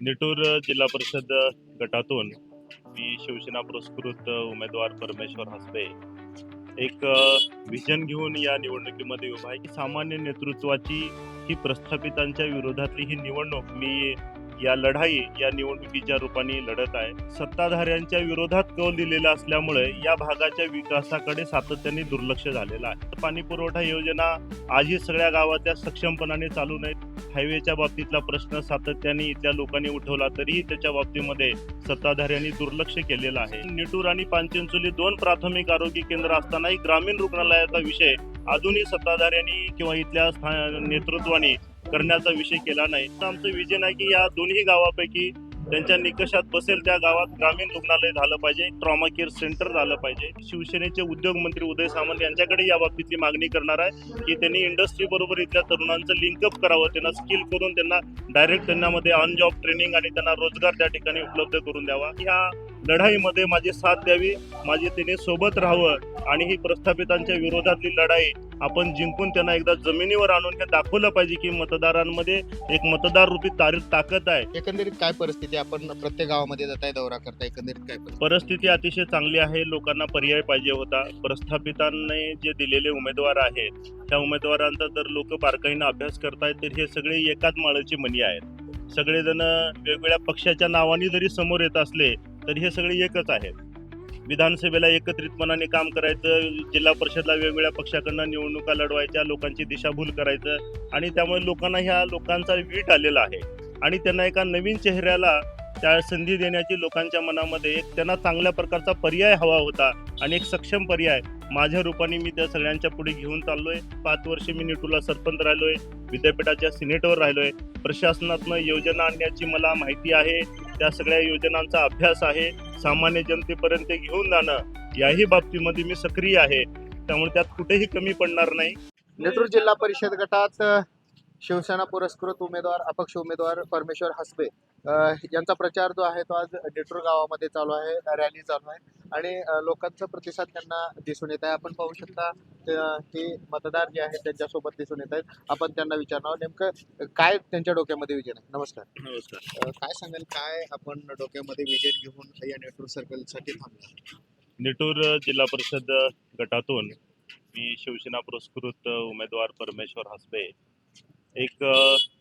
निटूर जिल्हा परिषद गटातून मी शिवसेना पुरस्कृत उमेदवार परमेश्वर हसबे एक विजन घेऊन या निवडणुकीमध्ये उभा आहे की सामान्य नेतृत्वाची ही प्रस्थापितांच्या विरोधातली ही निवडणूक मी या लढाई या निवडणुकीच्या रूपाने लढत आहे. सत्ताधाऱ्यांच्या विरोधात कौल दिलेला असल्यामुळे या भागाच्या विकासाकडे सातत्याने दुर्लक्ष झालेलं आहे. पाणी पुरवठा योजना आजही सगळ्या गावाच्या सक्षमपणाने चालू नाहीत हायवेच्या बाबतीतला प्रश्न सातत्याने इथल्या लोकांनी उठवला तरीही त्याच्या बाबतीमध्ये सत्ताधाऱ्यांनी दुर्लक्ष केलेलं आहे. निटूर आणि पांचनचुली दोन प्राथमिक आरोग्य केंद्र असतानाही ग्रामीण रुग्णालयाचा विषय अजूनही सत्ताधाऱ्यांनी किंवा इथल्या नेतृत्वाने करण्याचा विषय केला नाही. तर आमचं विजन आहे की या दोन्ही गावापैकी त्यांच्या निकषात बसेल त्या गावात ग्रामीण रुग्णालय झालं पाहिजे ट्रॉमा केअर सेंटर झालं पाहिजे. शिवसेनेचे उद्योग मंत्री उदय सामंत यांच्याकडे या बाबतीतली मागणी करणार आहे की त्यांनी इंडस्ट्री बरोबर इथल्या तरुणांचं लिंकअप करावं त्यांना स्किल करून त्यांना डायरेक्ट त्यांनामध्ये ऑन जॉब ट्रेनिंग आणि त्यांना रोजगार त्या ठिकाणी उपलब्ध करून द्यावा. ह्या लढाईमध्ये माझी साथ द्यावी माझी त्यांनी सोबत राहावं आणि ही प्रस्थापितांच्या विरोधातली लढाई आपण जिंकून त्यांना एकदा जमिनीवर आणून हे दाखवलं पाहिजे की मतदारांमध्ये एक मतदार रूपी तारीख ताकद आहे. एकंदरीत काय परिस्थिती आपण प्रत्येक गावामध्ये जाताय दौरा करताय एकंदरीत काय परिस्थिती अतिशय चांगली आहे. लोकांना पर्याय पाहिजे होता. प्रस्थापितांनी जे दिलेले उमेदवार आहेत त्या उमेदवारांचा जर लोक बारकाईनं अभ्यास करतायत तर हे सगळे एकाच माळाची मणी आहेत. सगळेजण वेगवेगळ्या पक्षाच्या नावाने जरी समोर येत असले तर हे सगळे एकच आहेत. विधानसभेला एकत्रितपणाने काम करायचं जिल्हा परिषदला वेगवेगळ्या पक्षाकडनं निवडणुका लढवायच्या लोकांची दिशाभूल करायचं आणि त्यामुळे लोकांना ह्या लोकांचा वीट आलेला आहे. आणि त्यांना एका नवीन चेहऱ्याला त्या संधी देण्याची लोकांच्या मनामध्ये एक त्यांना चांगल्या प्रकारचा पर्याय हवा होता आणि एक सक्षम पर्याय माझ्या रूपाने मी त्या सगळ्यांच्या पुढे घेऊन चाललोय. पाच वर्ष मी निटूला सरपंच राहिलोय विद्यापीठाच्या सिनेटवर राहिलोय. प्रशासनातनं योजना आणण्याची मला माहिती आहे. त्या सगळ्या योजनांचा अभ्यास आहे. सामान्य जनतेपर्यंत घेऊन जाणं याही बाबतीमध्ये मी सक्रिय आहे. त्यामुळे त्यात कुठेही कमी पडणार नाही. नेतृत्व जिल्हा परिषद गटात शिवसेना पुरस्कृत उमेदवार अपक्ष उमेदवार परमेश्वर हसबे. यांचा प्रचार जो आहे तो आज डेटूर गावामध्ये चालू आहे रॅली चालू आहे. आणि लोकांचा प्रतिसाद त्यांना दिसून येत आहे. आपण पाहू शकता हे मतदार जे आहेत त्यांच्यासोबत दिसून येत आहेत. आपण त्यांना विचारणार नेमकं काय त्यांच्या डोक्यामध्ये विजन आहे? नमस्कार. नमस्कार. काय सांगाल काय आपण डोक्यामध्ये विजन घेऊन या नेटूर सर्कलसाठी थांबला? निटूर जिल्हा परिषद गटातून मी शिवसेना पुरस्कृत उमेदवार परमेश्वर हसबे एक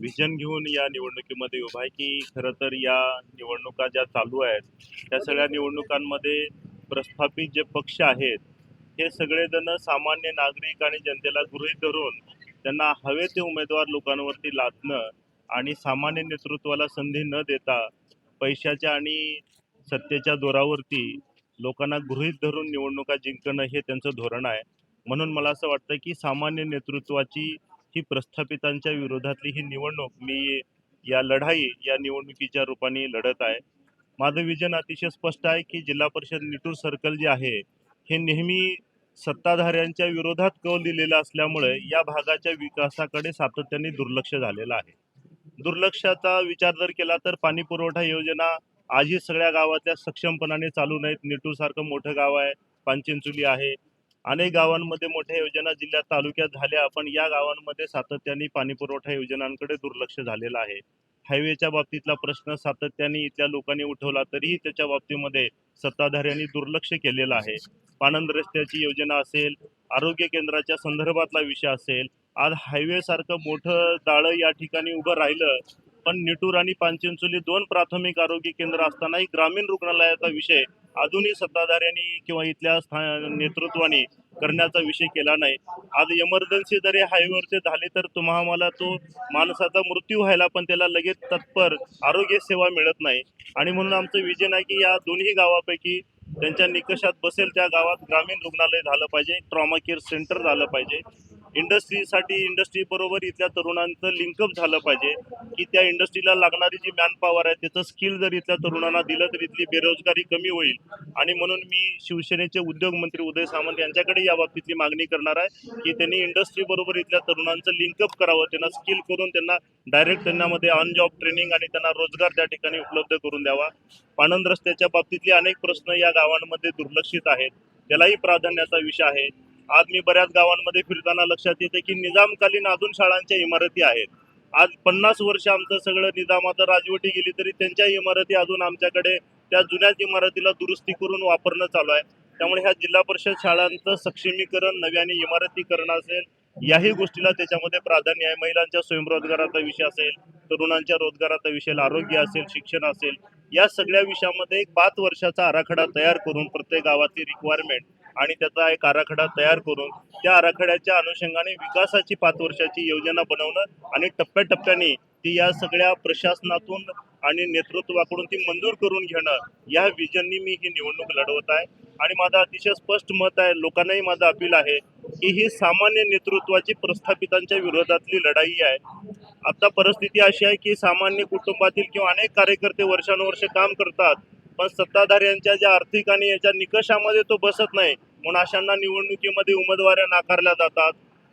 विजन घेऊन या निवडणुकीमध्ये उभा आहे की खरं तर या निवडणुका ज्या चालू आहेत त्या सगळ्या निवडणुकांमध्ये प्रस्थापित जे पक्ष आहेत हे सगळेजण सामान्य नागरिक आणि जनतेला गृहीत धरून त्यांना हवे ते उमेदवार लोकांवरती लादणं आणि सामान्य नेतृत्वाला संधी न देता पैशाच्या आणि सत्तेच्या जोरावरती लोकांना गृहीत धरून निवडणुका जिंकणं हे त्यांचं धोरण आहे. म्हणून मला असं वाटतं की सामान्य नेतृत्वाची ही प्रस्थापितांच्या विरोधातली ही निवडणूक मी या लढाई या निवडणुकीच्या रूपाने लढत आहे. माझं विजन अतिशय स्पष्ट आहे की जिल्हा परिषद निटूर सर्कल जे आहे हे नेहमी सत्ताधाऱ्यांच्या विरोधात कौल दिलेला असल्यामुळे या भागाच्या विकासाकडे सातत्याने दुर्लक्ष झालेलं आहे. दुर्लक्षाचा विचार जर केला तर पाणी पुरवठा योजना आजही सगळ्या गावातल्या सक्षमपणाने चालू नाहीत. निटूरसारखं मोठं गाव आहे पांचिंचुली आहे. अनेक गावांमध्ये मोठ्या योजना जिल्ह्यात तालुक्यात झाल्या. पण या गावांमध्ये सातत्याने पाणी पुरवठा योजनांकडे दुर्लक्ष झालेलं आहे. हायवेच्या बाबतीतला प्रश्न सातत्याने इथल्या लोकांनी उठवला तरीही त्याच्या बाबतीमध्ये सत्ताधाऱ्यांनी दुर्लक्ष केलेलं आहे. पाणंद रस्त्याची योजना असेल आरोग्य केंद्राच्या संदर्भातला विषय असेल आज हायवे सारखं मोठं जाळं या ठिकाणी उभं राहिलं पण निटूर आणि पांचिंचोली दोन प्राथमिक आरोग्य केंद्र असतानाही ग्रामीण रुग्णालयाचा विषय अजूनही सत्ताधाऱ्यांनी किंवा इथल्या स्थान नेतृत्वाने करण्याचा विषय केला नाही. आज इमर्जन्सी जरी हायवेवरचे झाले तर तुम्हाला तो माणसाचा मृत्यू व्हायला पण त्याला लगेच तत्पर आरोग्य सेवा मिळत नाही. आणि म्हणून आमचं विजन आहे की या दोन्ही गावापैकी त्यांच्या निकषात बसेल त्या गावात ग्रामीण रुग्णालय झालं पाहिजे ट्रॉमा केअर सेंटर झालं पाहिजे. इंडस्ट्रीसाठी इंडस्ट्री बरोबर इथल्या तरुणांचं लिंकअप झालं पाहिजे की त्या इंडस्ट्रीला लागणारी जी मॅन पॉवर आहे त्याचं स्किल जर इथल्या तरुणांना दिलं तर इथली बेरोजगारी कमी होईल. आणि म्हणून मी शिवसेनेचे उद्योग मंत्री उदय सामंत यांच्याकडे या बाबतीतली मागणी करणार आहे की त्यांनी इंडस्ट्री बरोबर इथल्या तरुणांचं लिंकअप करावं त्यांना स्किल करून त्यांना डायरेक्ट त्यांच्यामध्ये ऑन जॉब ट्रेनिंग आणि त्यांना रोजगार त्या ठिकाणी उपलब्ध करून द्यावा. पाणंद रस्त्याच्या बाबतीतले अनेक प्रश्न या गावांमध्ये दुर्लक्षित आहेत. त्यालाही प्राधान्याचा विषय आहे. आज मी बऱ्याच गावांमध्ये फिरताना लक्षात येते की निजामकालीन अजून शाळांच्या इमारती आहेत. आज पन्नास वर्ष आमचं सगळं निजामाचं राजवटी गेली तरी त्यांच्या इमारती अजून आमच्याकडे त्या जुन्याच इमारतीला दुरुस्ती करून वापरणं चालू आहे. त्यामुळे ह्या जिल्हा परिषद शाळांचं सक्षमीकरण नव्याने इमारतीकरण असेल याही गोष्टीला त्याच्यामध्ये प्राधान्य आहे. महिलांच्या स्वयंरोजगाराचा विषय असेल तरुणांच्या रोजगाराचा विषय आरोग्य असेल शिक्षण असेल या सगळ्या विषयामध्ये एक पाच वर्षाचा आराखडा तयार करून प्रत्येक गावाची रिक्वायरमेंट आणि त्याचा एक आराखडा तयार करून त्या आराखड्याच्या अनुषंगाने विकासाची पाच वर्षाची योजना बनवणं आणि टप्प्याटप्प्याने ती या सगळ्या प्रशासनातून आणि नेतृत्वाकडून ती मंजूर करून घेणं या विजननी मी ही निवडणूक लढवत आहे. आणि माझं अतिशय स्पष्ट मत आहे लोकांनाही माझं अपील आहे की ही सामान्य नेतृत्वाची प्रस्थापितांच्या विरोधातली लढाई आहे. आता परिस्थिती अशी आहे की सामान्य कुटुंबातील किंवा अनेक कार्यकर्ते वर्षानुवर्ष काम करतात पण सत्ताधाऱ्यांच्या ज्या आर्थिक आणि याच्या निकषामध्ये तो बसत नाही म्हणून अशांना निवडणुकीमध्ये उमेदवाऱ्या नाकारल्या जातात.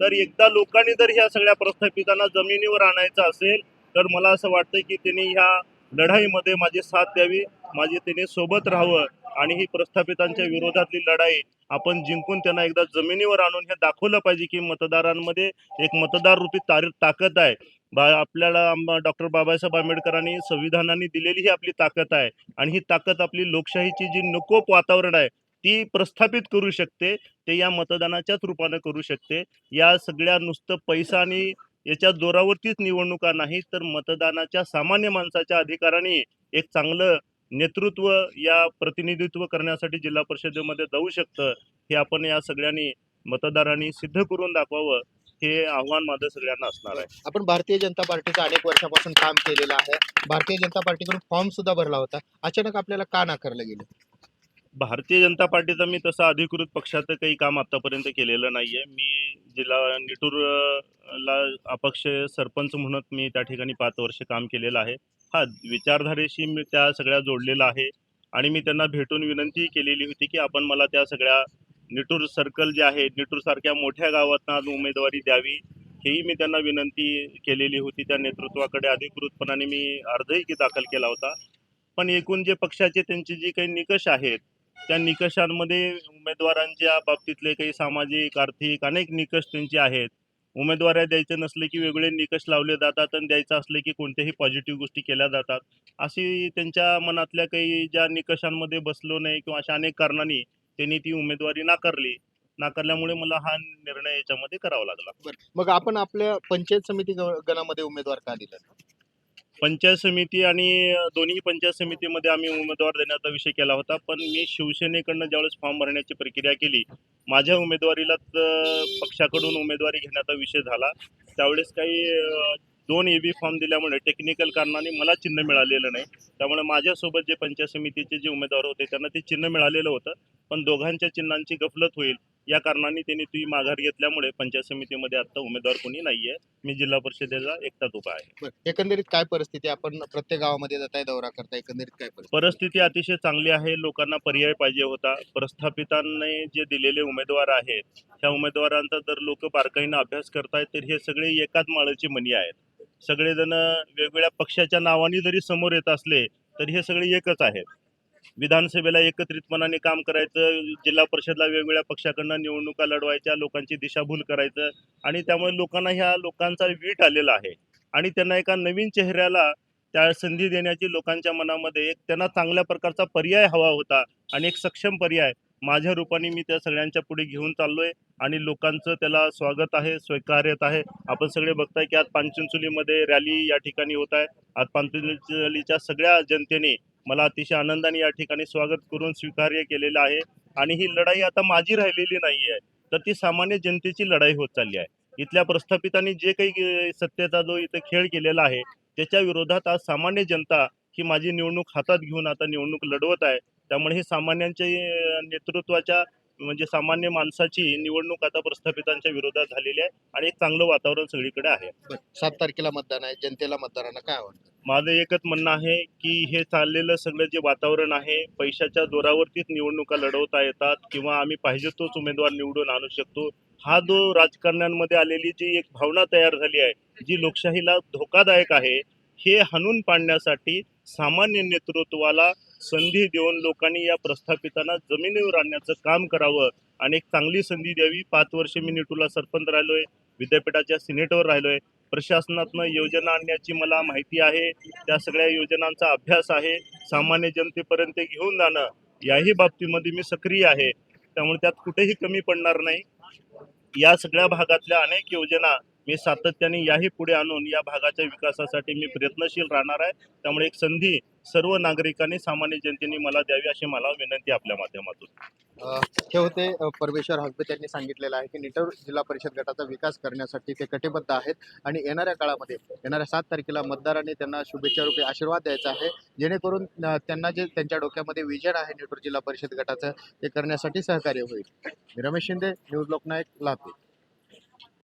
तर एकदा लोकांनी जर ह्या सगळ्या प्रस्थापितांना जमिनीवर आणायचं असेल तर मला असं वाटतं की त्यांनी ह्या लढाईमध्ये माझी साथ द्यावी माझी त्यांनी सोबत राहावं. आणि ही प्रस्थापितांच्या विरोधातली लढाई आपण जिंकून त्यांना एकदा जमिनीवर आणून हे दाखवलं पाहिजे की मतदारांमध्ये एक मतदार रूपी तार ताकद आहे. बा आपल्याला डॉक्टर बाबासाहेब आंबेडकरांनी संविधानाने दिलेली ही आपली ताकद आहे. आणि ही ताकद आपली लोकशाहीची जी नकोप वातावरण आहे ती प्रस्थापित करू शकते ते या मतदानाच्याच रूपानं करू शकते. या सगळ्या नुसतं पैसा आणि याच्या जोरावरतीच निवडणुका नाही तर मतदानाच्या सामान्य माणसाच्या अधिकाराने एक चांगलं नेतृत्व या प्रतिनिधित्व करण्यासाठी जिल्हा परिषदेमध्ये जाऊ शकतं हे आपण या सगळ्यांनी मतदारांनी सिद्ध करून दाखवावं हे आव्हान माझं सगळ्यांना असणार आहे. आपण भारतीय जनता पार्टीचं अनेक वर्षापासून काम केलेलं आहे. भारतीय जनता पार्टीकडून फॉर्म सुद्धा भरला होता. अचानक आपल्याला का नाकारलं गेलं? भारतीय जनता पार्टीचं मी तसं अधिकृत पक्षाचं काही काम आतापर्यंत केलेलं नाहीये. मी जिल्हा निटूर अ, ला अपक्ष सरपंच म्हणून मी त्या ठिकाणी पाच वर्ष काम केलेलं आहे. हा विचारधारेशी मी त्या सगळ्या जोडलेला आहे. आणि मी त्यांना भेटून विनंती केलेली होती की आपण मला त्या सगळ्या निटूर सर्कल जे आहे निटूर सारख्या मोठ्या गावातनं उमेदवारी द्यावी हेही मी त्यांना विनंती केलेली होती. त्या नेतृत्वाकडे अधिकृतपणाने मी अर्जही दाखल केला होता. पण एकूण जे पक्षाचे त्यांचे जे काही निकष आहेत त्या निकषांमध्ये उमेदवारांच्या बाबतीतले काही सामाजिक आर्थिक अनेक निकष त्यांचे आहेत. उमेदवार द्यायचे नसले की वेगळे निकष लावले जातात आणि द्यायचं असले की कोणत्याही पॉझिटिव्ह गोष्टी केल्या जातात. अशी त्यांच्या मनातल्या काही ज्या निकषांमध्ये बसलो नाही किंवा अशा अनेक कारणांनी त्यांनी ती उमेदवारी नाकारली नाकारल्यामुळे मला हा निर्णय याच्यामध्ये करावा लागला. मग आपण आपल्या पंचायत समिती गणामध्ये उमेदवार का दिला? पंचायत समिती आणि दोन्ही पंचायत समितीमध्ये आम्ही उमेदवार देण्याचा विषय केला होता. पण मी शिवसेनेकडनं ज्यावेळेस फॉर्म भरण्याची प्रक्रिया केली माझ्या उमेदवारीला पक्षाकडून उमेदवारी घेण्याचा विषय झाला. त्यावेळेस काही दोन ए बी फॉर्म दिल्यामुळे टेक्निकल कारणाने मला चिन्ह मिळालेलं नाही. त्यामुळे माझ्यासोबत जे पंचायत समितीचे जे उमेदवार होते त्यांना ते चिन्ह मिळालेलं होतं. पण दोघांच्या चिन्हांची गफलत होईल या कारणाने त्यांनी ती माघार घेतल्यामुळे पंचायत समितीमध्ये आता उमेदवार कोणी नाहीये. मी जिल्हा परिषदेचा एकटाच उभा आहे. बरं एकंदरीत काय परिस्थिती आपण प्रत्येक गावामध्ये जाताय दौरा करताय एकंदरीत काय परिस्थिती? परिस्थिती अतिशय चांगली आहे. लोकांना पर्याय पाहिजे होता. प्रस्थापितांनी जे दिलेले उमेदवार आहेत त्या उमेदवारांचा जर लोक बारकाईनं अभ्यास करतायत तर हे सगळे एकाच माळाची मणी आहेत. सगळेजण वेगवेगळ्या पक्षाच्या नावाने जरी समोर येत असले तर हे सगळे एकच आहेत. विधानसभेला एकत्रितपणाने काम करायचं जिल्हा परिषदला वेगवेगळ्या पक्षाकडनं निवडणुका लढवायच्या लोकांची दिशाभूल करायचं आणि त्यामुळे लोकांना ह्या लोकांचा वीट आलेला आहे. आणि त्यांना एका नवीन चेहऱ्याला त्या संधी देण्याची लोकांच्या मनामध्ये एक त्यांना चांगल्या प्रकारचा पर्याय हवा होता आणि एक सक्षम पर्याय माझ्या रूपाने मी त्या सगळ्यांच्या पुढे घेऊन चाललोय आणि लोकांचं त्याला स्वागत आहे स्वीकार्यत आहे. आपण सगळे बघताय की आज पानचिंचोलीमध्ये रॅली या ठिकाणी होत आहे. आज पानचिंचोलीच्या सगळ्या जनतेने मला अतिशय आनंदाने या ठिकाणी स्वागत करून स्वीकार्य केलेलं आहे. आणि ही लढाई आता माझी राहिलेली नाही आहे तर ती सामान्य जनतेची लढाई होत चालली आहे. इथल्या प्रस्थापितांनी जे काही सत्तेचा जो इथं खेळ केलेला आहे त्याच्या विरोधात आज सामान्य जनता ही माझी निवडणूक हातात घेऊन आता निवडणूक लढवत आहे. त्यामुळे हे सामान्यांच्या नेतृत्वाच्या म्हणजे सामान्य माणसाची निवडणूक आता प्रस्थापितांच्या विरोधात झालेली आहे आणि एक चांगलं वातावरण सगळीकडे आहे. सात तारखेला मतदान आहे जनतेला मतदारांना काय आवडतं? माझं एकच म्हणणं आहे की हे चाललेलं सगळं जे वातावरण आहे पैशाच्या जोरावरतीच निवडणुका लढवता येतात किंवा आम्ही पाहिजे तोच उमेदवार निवडून आणू शकतो. हा जो राजकारण्यांमध्ये आलेली जी एक भावना तयार झाली आहे जी लोकशाहीला धोकादायक आहे हे हाणून पाडण्यासाठी सामान्य नेतृत्वाला संधी देऊन लोकांनी या प्रस्थापितांना जमिनीवर आणण्याचं काम करावं आणि एक चांगली संधी द्यावी. पाच वर्ष मी निटूला सरपंच राहिलोय विद्यापीठाच्या सिनेटवर राहिलोय. प्रशासनातनं योजना आणण्याची मला माहिती आहे. त्या सगळ्या योजनांचा अभ्यास आहे. सामान्य जनतेपर्यंत घेऊन जाणं याही बाबतीमध्ये मी सक्रिय आहे. त्यामुळे त्यात कुठेही कमी पडणार नाही. या सगळ्या भागातल्या अनेक योजना मी सातत्याने याही पुढे आणून या भागाच्या विकासासाठी मी प्रयत्नशील राहणार आहे. त्यामुळे एक संधी सर्व नागरिकांनी सामान्य जनतेने मला द्यावी अशी मला विनंती आपल्या माध्यमातून. हे होते परमेश्वर हसबे त्यांनी सांगितलेलं आहे की निटूर जिल्हा परिषद गटाचा विकास करण्यासाठी ते कटिबद्ध आहेत आणि येणाऱ्या काळामध्ये येणाऱ्या सात तारखेला मतदारांनी त्यांना शुभेच्छा रूपे आशीर्वाद द्यायचा आहे. जेणेकरून त्यांना जे त्यांच्या डोक्यामध्ये विजन आहे निटूर जिल्हा परिषद गटाचं ते करण्यासाठी सहकार्य होईल. रमेश शिंदे न्यूज लोकनायक लातूर.